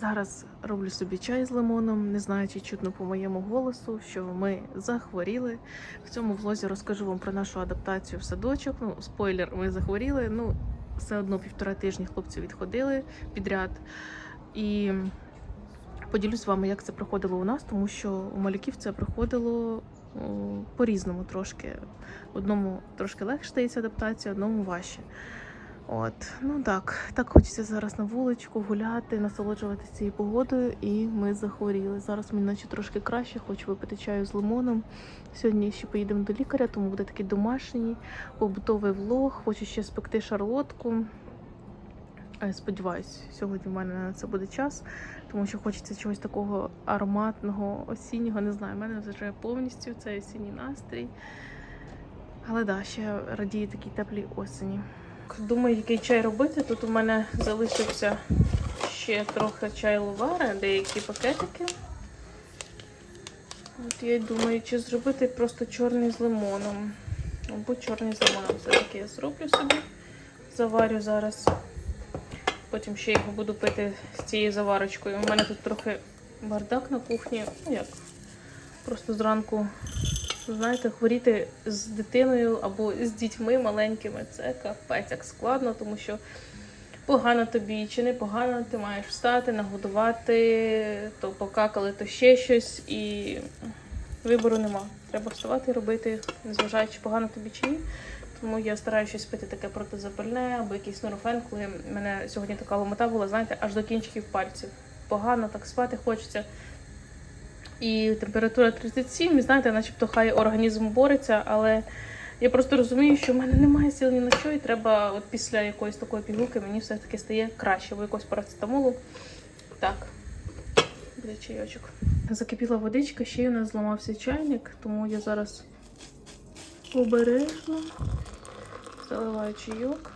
Зараз роблю собі чай з лимоном, не знаю, чи чутно по моєму голосу, що ми захворіли. В цьому влозі розкажу вам про нашу адаптацію в садочок. Ну, спойлер, ми захворіли. Ну, все одно півтора тижні хлопці відходили підряд. І поділюсь з вами, як це проходило у нас, тому що у малюків це проходило по-різному трошки. Одному трошки легше дається адаптація, одному важче. От, ну так, так хочеться зараз на вуличку гуляти, насолоджуватися цією погодою, і ми захворіли. Зараз мені наче трошки краще, хочу випити чаю з лимоном. Сьогодні ще поїдемо до лікаря, тому буде такий домашній побутовий влог. Хочу ще спекти шарлотку. Е, Сподіваюсь, сьогодні в мене на це буде час, тому що хочеться чогось такого ароматного, осіннього. Не знаю, в мене вже повністю цей осінній настрій. Але да, ще радію такій теплій осені. Думаю, який чай робити. Тут у мене залишився ще трохи чай лувара, деякі пакетики. От я й думаю, чи зробити просто чорний з лимоном. Або чорний з лимоном. Все-таки я зроблю собі. Заварю зараз. Потім ще його буду пити з цією заварочкою. У мене тут трохи бардак на кухні. Ну як? Просто зранку знаєте, хворіти з дитиною або з дітьми маленькими це капець як складно, тому що погано тобі чи не погано, ти маєш встати, нагодувати, то покакали, то ще щось, і вибору нема. Треба вставати і робити, незважаючи погано тобі чи ні. Тому я стараюся щось пити таке протизапальне або якийсь нурофен, коли мене сьогодні така ломота була, знаєте, аж до кінчиків пальців. Погано так спати хочеться. І температура 37, і знаєте, начебто хай організм бореться, але я просто розумію, що в мене немає сил ні на що, і треба от після якоїсь такої пігулки мені все-таки стає краще, або якогось парацетамолу. Так, буде чайочок. Закипіла водичка, ще й у нас зламався чайник, тому я зараз обережно заливаю чайок.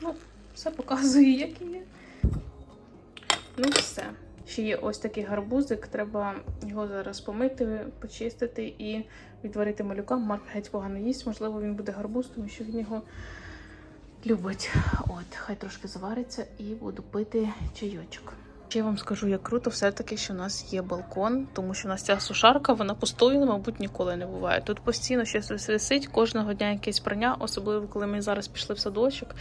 Ну, все показую, як є. Ну, все. Ще є ось такий гарбузик, треба його зараз помити, почистити і відварити малюка. Марк геть погано їсть, можливо, він буде гарбуз, тому що він його любить. От, хай трошки завариться і буду пити чайочок. Ще я вам скажу, як круто, все-таки, що у нас є балкон, тому що у нас ця сушарка, вона пустою, мабуть, ніколи не буває. Тут постійно щось висить, кожного дня якесь прання, особливо коли ми зараз пішли в садочок.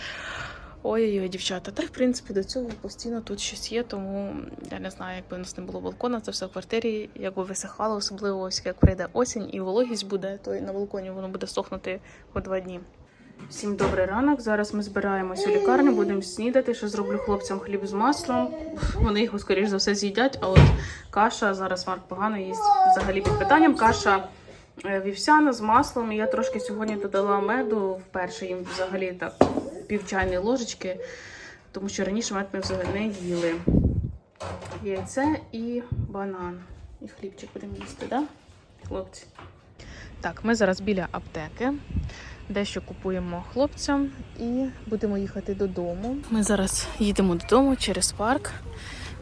Ой-ой-ой, дівчата. Та в принципі до цього постійно тут щось є, тому я не знаю, якби у нас не було балкона, це все в квартирі, якби висихало, особливо ось як прийде осінь і вологість буде, то і на балконі воно буде сохнути по два дні. Всім добрий ранок. Зараз ми збираємось у лікарню, будемо снідати. Що зроблю хлопцям хліб з маслом. Вони його, скоріш за все, з'їдять. А от каша зараз Марк погано їсть взагалі під питанням. Каша е, вівсяна з маслом. І Я трошки сьогодні додала меду. Вперше їм взагалі так пів чайної ложечки, тому що раніше мед ми взагалі не їли. Яйце і банан. І хлібчик будемо їсти? Да? Хлопці. Так, ми зараз біля аптеки. Дещо купуємо хлопцям і будемо їхати додому. Ми зараз їдемо додому через парк.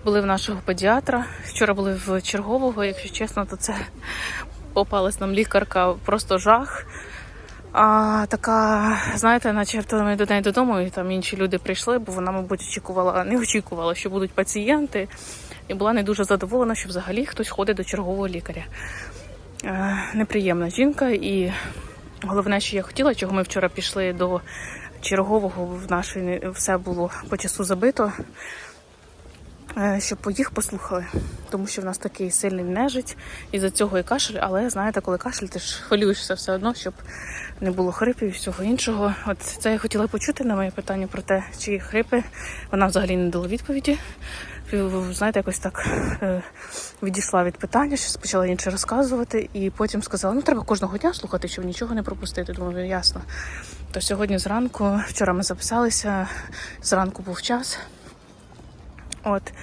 Були в нашого педіатра. Вчора були в чергового, якщо чесно, то це попалась нам лікарка просто жах. А така, знаєте, начебто ми до неї додому, і там інші люди прийшли, бо вона, мабуть, очікувала, не очікувала, що будуть пацієнти, і була не дуже задоволена, що взагалі хтось ходить до чергового лікаря. Е, неприємна жінка, і головне, що я хотіла, чого ми вчора пішли до чергового, в нашій все було по часу забито, щоб їх послухали, тому що в нас такий сильний нежить, і за цього і кашель, але знаєте, коли кашель, ти ж хвилюєшся все одно, щоб не було хрипів і всього іншого. От це я хотіла почути на моє питання про те, чи хрипи. Вона взагалі не дала відповіді. Знаєте, якось так е, відійшла від питання, щось почала інше розказувати, і потім сказала: ну треба кожного дня слухати, щоб нічого не пропустити. Думаю, ясно. То сьогодні зранку, вчора ми записалися, зранку був час. От,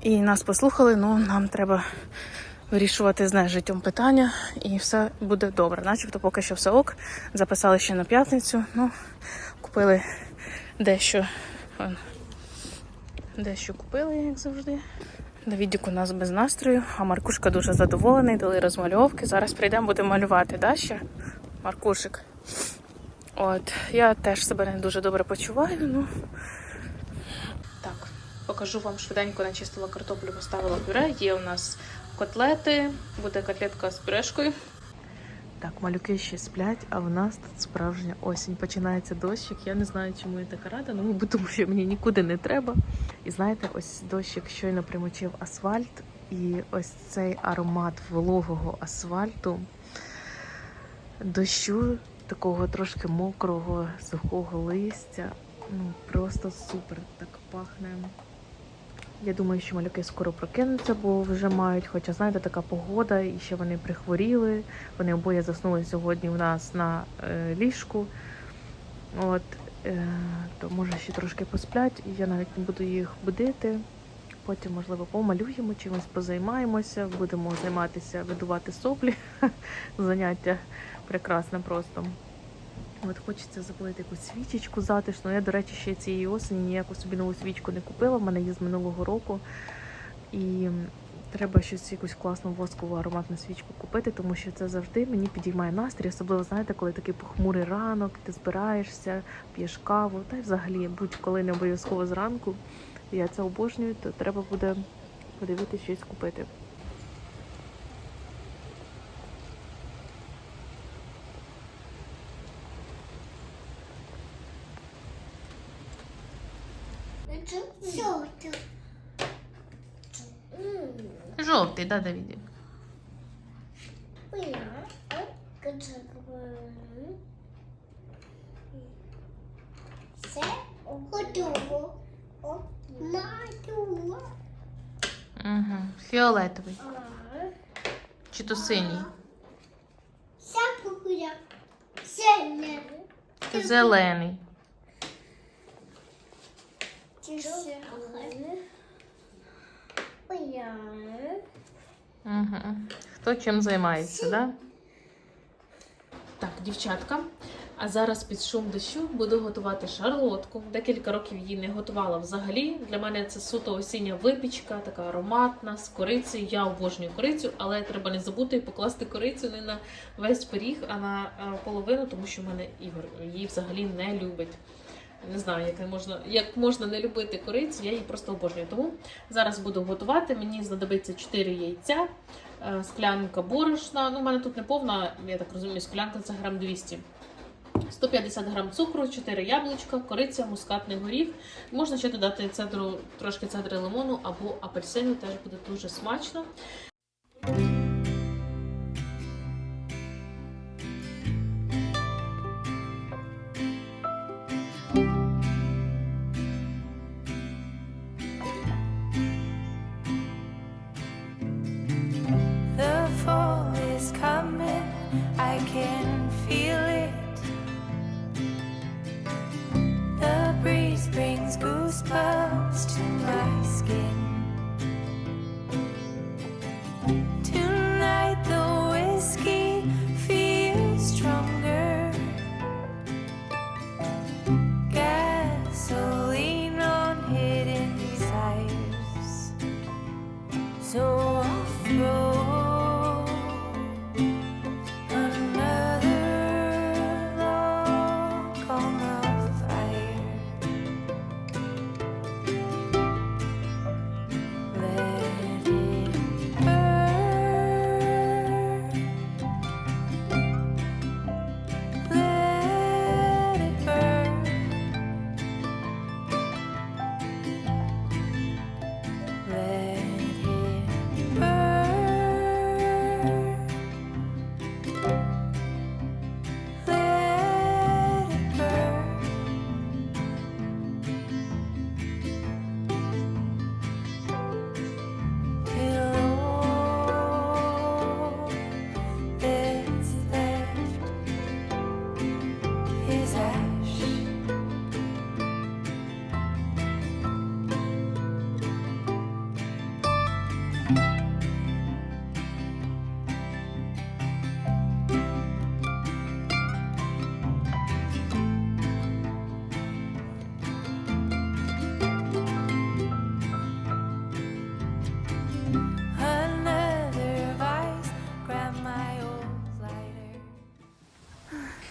і нас послухали, ну нам треба вирішувати з нежиттям питання, і все буде добре. Начебто поки що все ок. Записали ще на п'ятницю. Ну, купили дещо. он, Дещо купили, як завжди. Давідік у нас без настрою, а Маркушка дуже задоволений, дали розмальовки. Зараз прийдемо, будемо малювати, да, ще? Маркушик. От, я теж себе не дуже добре почуваю, ну. Покажу вам швиденько начистила картоплю, поставила пюре. Є у нас котлети, буде котлетка з пюрешкою. Так, малюки ще сплять, а в нас тут справжня осінь. Починається дощик. Я не знаю, чому я така рада, ну, тому що мені нікуди не треба. І знаєте, ось дощик щойно примочив асфальт, і ось цей аромат вологого асфальту, дощу, такого трошки мокрого, сухого листя. Ну, просто супер так пахне. Я думаю, що малюки скоро прокинуться, бо вже мають, хоча знаєте, така погода, і ще вони прихворіли. Вони обоє заснули сьогодні у нас на е, ліжку. От, е, то може ще трошки посплять, і я навіть не буду їх будити. Потім, можливо, помалюємо, чимось позаймаємося, будемо займатися видувати соплі. Заняття прекрасне просто. От хочеться запалити якусь свічечку затишну. Я, до речі, ще цієї осені ніяку собі нову свічку не купила. В мене є з минулого року. І треба щось якусь класну воскову ароматну свічку купити, тому що це завжди мені підіймає настрій. Особливо, знаєте, коли такий похмурий ранок, ти збираєшся, п'єш каву, та й взагалі будь-коли не обов'язково зранку. Я це обожнюю, то треба буде подивитися щось купити. Это желтый. Жовтий, да. Матула. Угу. Фіолетовий. Чи то синій? Кукуля. Зеленый. Зелений. Зеленый. Угу. Хто чим займається, да? Так, дівчатка. А зараз під шум дощу буду готувати шарлотку. Декілька років її не готувала взагалі. Для мене це суто осіння випічка, така ароматна, з корицею. Я обожнюю корицю, але треба не забути покласти корицю не на весь пиріг, а на е, половину, тому що в мене Ігор її взагалі не любить. Не знаю, як не можна, як можна не любити корицю, я її просто обожнюю. Тому зараз буду готувати. Мені знадобиться 4 яйця, е, склянка борошна. Ну, у мене тут не повна, я так розумію, склянка це грам 200. 150 грам цукру, 4 яблучка, кориця, мускатний горіх. Можна ще додати цедру, трошки цедри лимону або апельсину, теж буде дуже смачно.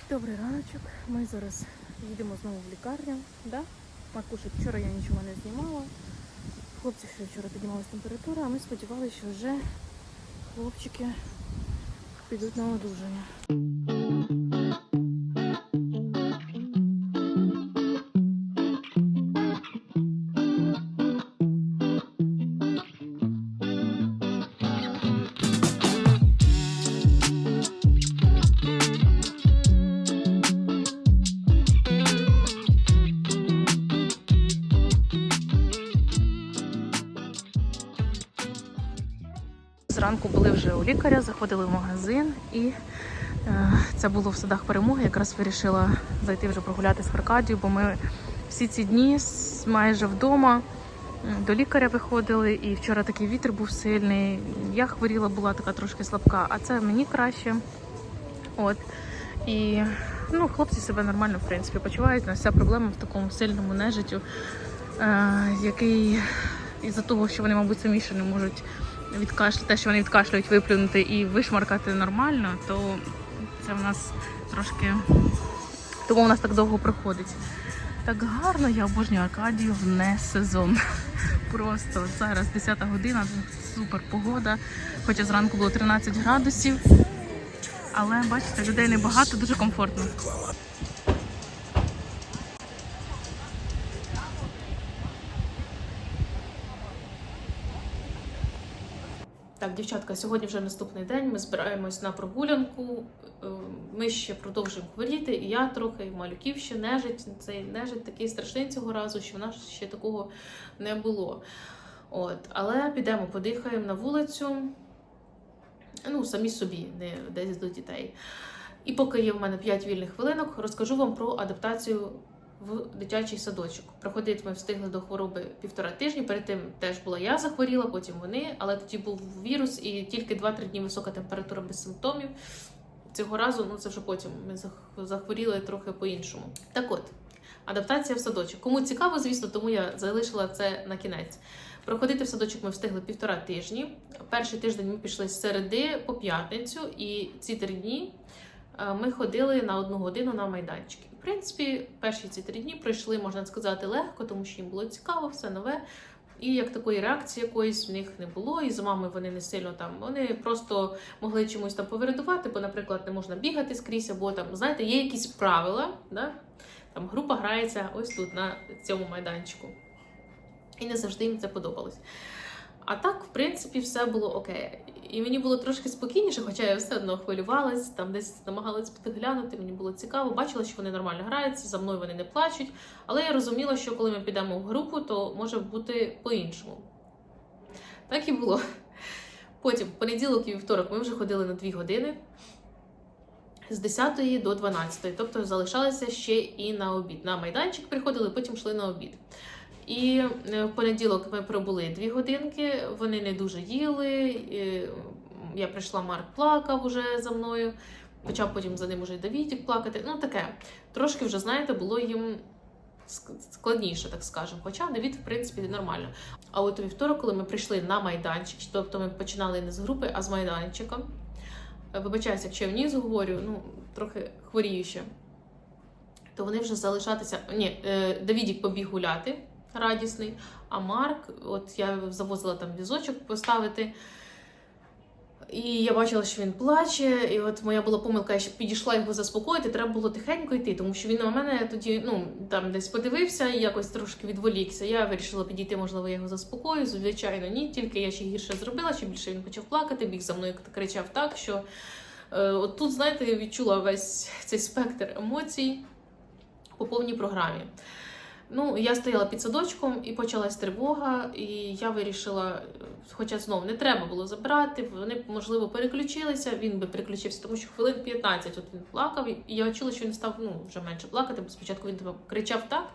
Добрий раночок. Ми зараз їдемо знову в лікарню. Да? Маркушик, вчора я нічого не знімала. Хлопці ще вчора піднімалася температура, а ми сподівалися, що вже хлопчики підуть на одужання. Зранку були вже у лікаря, заходили в магазин і е, це було в садах перемоги. Якраз вирішила зайти вже прогулятися в Аркадію, бо ми всі ці дні майже вдома до лікаря виходили, і вчора такий вітер був сильний. Я хворіла, була така трошки слабка, а це мені краще. От. І ну, хлопці себе нормально в принципі почувають. Нас вся проблема в такому сильному нежиттю, е, який із-за того, що вони, мабуть, самі ще не можуть відкашля, те, що вони відкашлюють, виплюнути і вишмаркати нормально, то це в нас трошки. Тому у нас так довго проходить. Так гарно, я обожнюю Аркадію не сезон. Просто зараз 10 година, супер погода. Хоча зранку було 13 градусів. Але бачите, людей небагато, дуже комфортно. Так, дівчатка, сьогодні вже наступний день. Ми збираємось на прогулянку. Е, Ми ще продовжуємо хворіти, і я трохи, і малюків ще нежить. Цей нежить такий страшний цього разу, що в нас ще такого не було. От, але підемо, подихаємо на вулицю. Ну, самі собі, не десь до дітей. І поки є в мене 5 вільних хвилинок, розкажу вам про адаптацію в дитячий садочок. Проходити ми встигли до хвороби півтора тижні. Перед тим теж була я захворіла, потім вони, але тоді був вірус і тільки 2-3 дні висока температура без симптомів. Цього разу, ну це вже потім ми зах- захворіли трохи по-іншому. Так от, адаптація в садочок. Кому цікаво, звісно, тому я залишила це на кінець. Проходити в садочок ми встигли півтора тижні. Перший тиждень ми пішли з середи по п'ятницю, і ці три дні е, ми ходили на одну годину на майданчики. В принципі, перші ці три дні пройшли, можна сказати, легко, тому що їм було цікаво, все нове. І як такої реакції якоїсь в них не було, і з мами вони не сильно там. Вони просто могли чомусь там повирядувати, бо, наприклад, не можна бігати скрізь, або там, знаєте, є якісь правила, да? там група грається ось тут, на цьому майданчику. І не завжди їм це подобалось. А так, в принципі, все було окей. І мені було трошки спокійніше, хоча я все одно хвилювалась, там десь намагалась підглянути, мені було цікаво, бачила, що вони нормально граються, за мною вони не плачуть. Але я розуміла, що коли ми підемо в групу, то може бути по-іншому. Так і було. Потім, в понеділок і вівторок, ми вже ходили на 2 години з 10 до 12, тобто залишалися ще і на обід. На майданчик приходили, потім йшли на обід. І е, в понеділок ми пробули дві годинки, вони не дуже їли. Я прийшла, Марк плакав уже за мною, почав потім за ним уже Давідік плакати. Ну таке. Трошки вже, знаєте, було їм складніше, так скажемо. Хоча Давід, в принципі, нормально. А от у вівторок, коли ми прийшли на майданчик, тобто ми починали не з групи, а з майданчика. Е, Вибачаюся, якщо я вниз говорю, ну трохи хворію ще. То вони вже залишатися. Ні, е, Давідік побіг гуляти радісний. А Марк, от я завозила там візочок поставити. І я бачила, що він плаче, і от моя була помилка, я ще підійшла його заспокоїти, треба було тихенько йти, тому що він на мене тоді ну, там десь подивився і якось трошки відволікся. Я вирішила підійти, можливо, я його заспокою. Звичайно, ні, тільки я ще гірше зробила, ще більше він почав плакати, біг за мною кричав так, що е, от тут, знаєте, відчула весь цей спектр емоцій по повній програмі. Ну, я стояла під садочком і почалась тривога, і я вирішила, хоча знов не треба було забирати, вони можливо переключилися. Він би переключився, тому що хвилин 15 от він плакав, і я чула, що він став ну вже менше плакати, бо спочатку він типу, кричав так,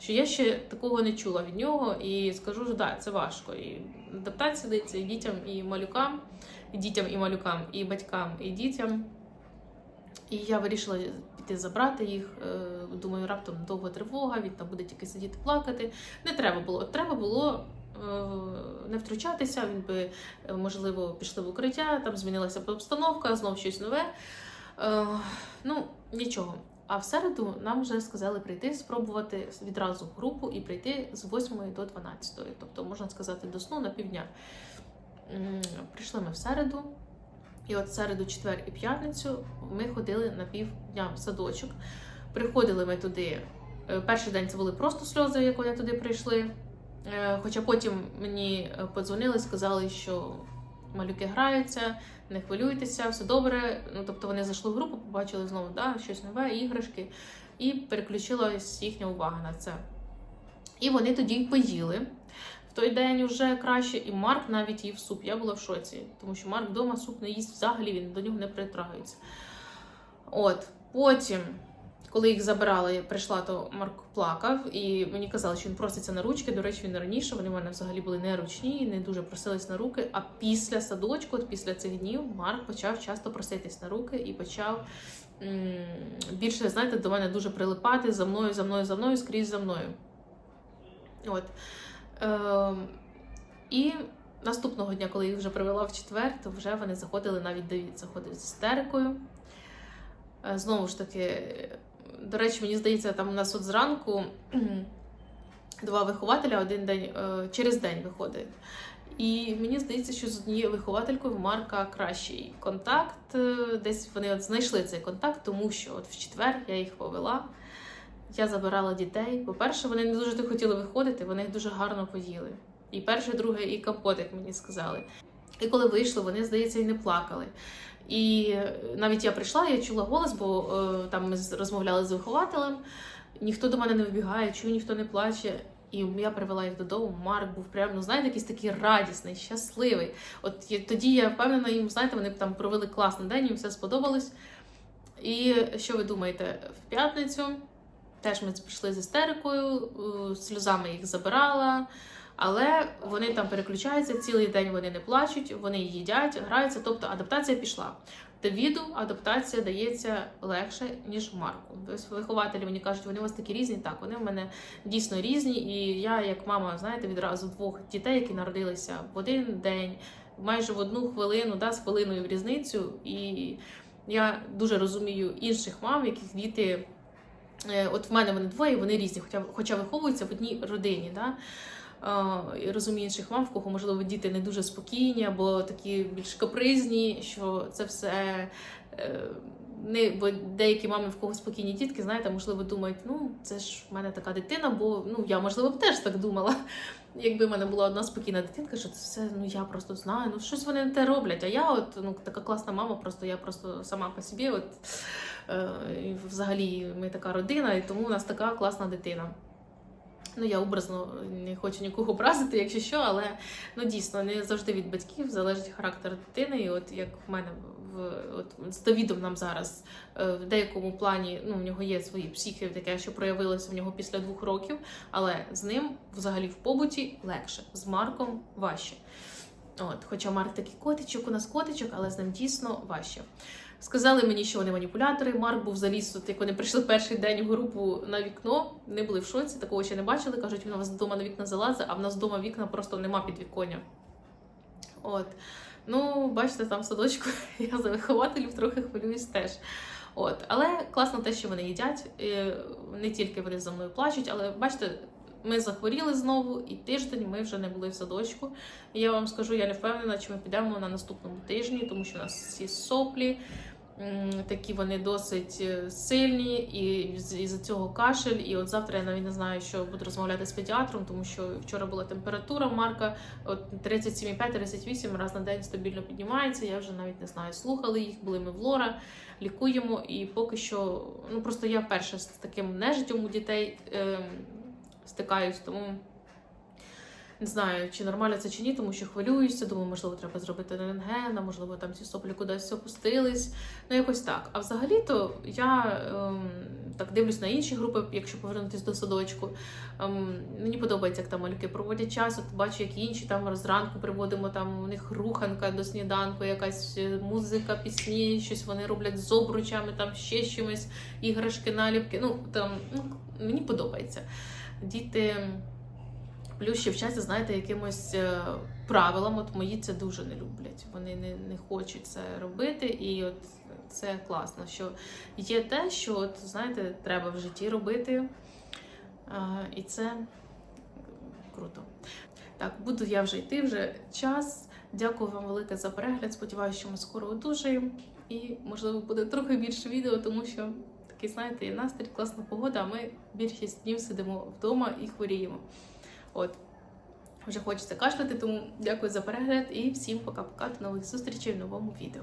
що я ще такого не чула від нього. І скажу, що да, це важко. І адаптація дається і дітям, і малюкам, і дітям, і малюкам, і батькам, і дітям. І я вирішила піти забрати їх. Е, Думаю, раптом довга тривога, він там буде тільки сидіти плакати. Не треба було. От Треба було е, не втручатися. Він би, е, можливо, пішли в укриття, там змінилася обстановка, знов щось нове. Ну, нічого. А в середу нам вже сказали прийти, спробувати відразу в групу і прийти з 8 до 12, тобто можна сказати до сну на півдня. Прийшли ми в середу, і от середу, четвер і п'ятницю ми ходили на півдня в садочок. Приходили ми туди. е, Перший день це були просто сльози, як вони туди прийшли. Е, Хоча потім мені е, подзвонили, сказали, що малюки граються, не хвилюйтеся, все добре. Ну тобто вони зайшли в групу, побачили знову да, щось нове, іграшки, і переключилась їхня увага на це. І вони тоді поїли. Той день вже краще, і Марк навіть їв суп. Я була в шоці, тому що Марк вдома суп не їсть взагалі, він до нього не притрагується. От, потім, коли їх забирала, я прийшла, то Марк плакав, і мені казали, що він проситься на ручки. До речі, він раніше вони в мене взагалі були не ручні, і не дуже просились на руки. А після садочку, після цих днів, Марк почав часто проситись на руки і почав м, більше, знаєте, до мене дуже прилипати за мною, за мною, за мною, скрізь за мною. От. Ем, і наступного дня, коли їх вже привела в четвер, то вже вони заходили навіть Давід заходив з істерикою. Е, Знову ж таки, до речі, мені здається, там у нас от зранку два вихователя один день е, через день виходить. І мені здається, що з однією вихователькою Марка кращий контакт. е, Десь вони от знайшли цей контакт, тому що от в четвер я їх повела. Я забирала дітей. По-перше, вони не дуже хотіли виходити, вони дуже гарно поїли. І перше, друге, і капотик мені сказали. І коли вийшли, вони, здається, і не плакали. І е, навіть я прийшла, я чула голос, бо е, там ми розмовляли з вихователем. Ніхто до мене не вибігає, чую, ніхто не плаче. І я привела їх додому. Марк був прям, ну знаєте, якийсь такий радісний, щасливий. От я- тоді я впевнена, їм знаєте, вони там провели класний день, їм все сподобалось. І що ви думаєте, в п'ятницю теж ми прийшли з істерикою, сльозами їх забирала. Але вони там переключаються цілий день. Вони не плачуть, вони їдять, граються. Тобто адаптація пішла. Давіду адаптація дається легше ніж Марку. Тобто вихователі мені кажуть, вони у вас такі різні. Так, вони в мене дійсно різні. І я, як мама, знаєте, відразу двох дітей, які народилися в один день, майже в одну хвилину, да, з хвилиною в різницю. І я дуже розумію інших мам, яких діти. Е, От в мене вони двоє, вони різні, хоча, хоча виховуються в одній родині. Да? Е, і розумію інших мам, в кого, можливо, діти не дуже спокійні або такі більш капризні, що це все. е, Не, бо деякі мами, в кого спокійні дітки, знаєте, можливо, думають, ну це ж в мене така дитина, бо ну я можливо б теж так думала. Якби в мене була одна спокійна дитинка, що це все, ну я просто знаю, ну щось вони не те роблять. А я, от ну така класна мама, просто я просто сама по собі. От взагалі ми така родина, і тому у нас така класна дитина. Ну, я образно не хочу нікого образити, якщо що, але ну дійсно не завжди від батьків залежить характер дитини. І от як в мене в от з Давідом нам зараз е, в деякому плані ну в нього є свої психи, таке, що проявилося в нього після двох років, але з ним взагалі в побуті легше, з Марком важче. От, хоча Марк такий котичок, у нас котичок, але з ним дійсно важче. Сказали мені, що вони маніпулятори. Марк був заліз, от як вони прийшли перший день в групу на вікно, не були в шоці, такого ще не бачили. Кажуть, він у вас вдома на вікна залазить, а в нас вдома вікна просто нема підвіконня. От. Ну, бачите, там в садочку я за вихователів трохи хвилююсь теж. От. Але класно те, що вони їдять. Не тільки вони за мною плачуть, але бачите, ми захворіли знову, і тиждень ми вже не були в садочку. Я вам скажу, я не впевнена, чи ми підемо на наступному тижні, тому що у нас всі соплі. Такі вони досить е, сильні, і з- із-за цього кашель. І от завтра я навіть не знаю, що буду розмовляти з педіатром, тому що вчора була температура Марка от 37,5-38 раз на день стабільно піднімається. Я вже навіть не знаю, слухали їх, були ми в Лора, лікуємо. І поки що, ну просто я перша з таким нежиттям у дітей ем, стикаюсь, тому. Не знаю, чи нормально це чи ні, тому що хвилююся. Думаю, можливо, треба зробити рентген, а можливо, там ці соплі кудись опустились. Ну, якось так. А взагалі-то я ем, так дивлюсь на інші групи, якщо повернутися до садочку. Ем, мені подобається, як там малюки проводять час. От бачу, як інші там зранку приводимо, там у них руханка до сніданку, якась е, музика, пісні, щось вони роблять з обручами, там ще чимось, іграшки, наліпки. Ну там ну, мені подобається. Діти. Плюс ще вчаться, знаєте, якимось е, правилам. От мої це дуже не люблять. Вони не, не хочуть це робити. І от це класно, що є те, що от, знаєте, треба в житті робити. І це круто. Так, буду я вже йти, вже час. Дякую вам велике за перегляд. Сподіваюся, що ми скоро одужаємо. І, можливо, буде трохи більше відео, тому що такий, знаєте, є настрій, класна погода, а ми більшість днів сидимо вдома і хворіємо. От. Вже хочеться кашляти, тому дякую за перегляд і всім пока-пока. До нових зустрічей в новому відео.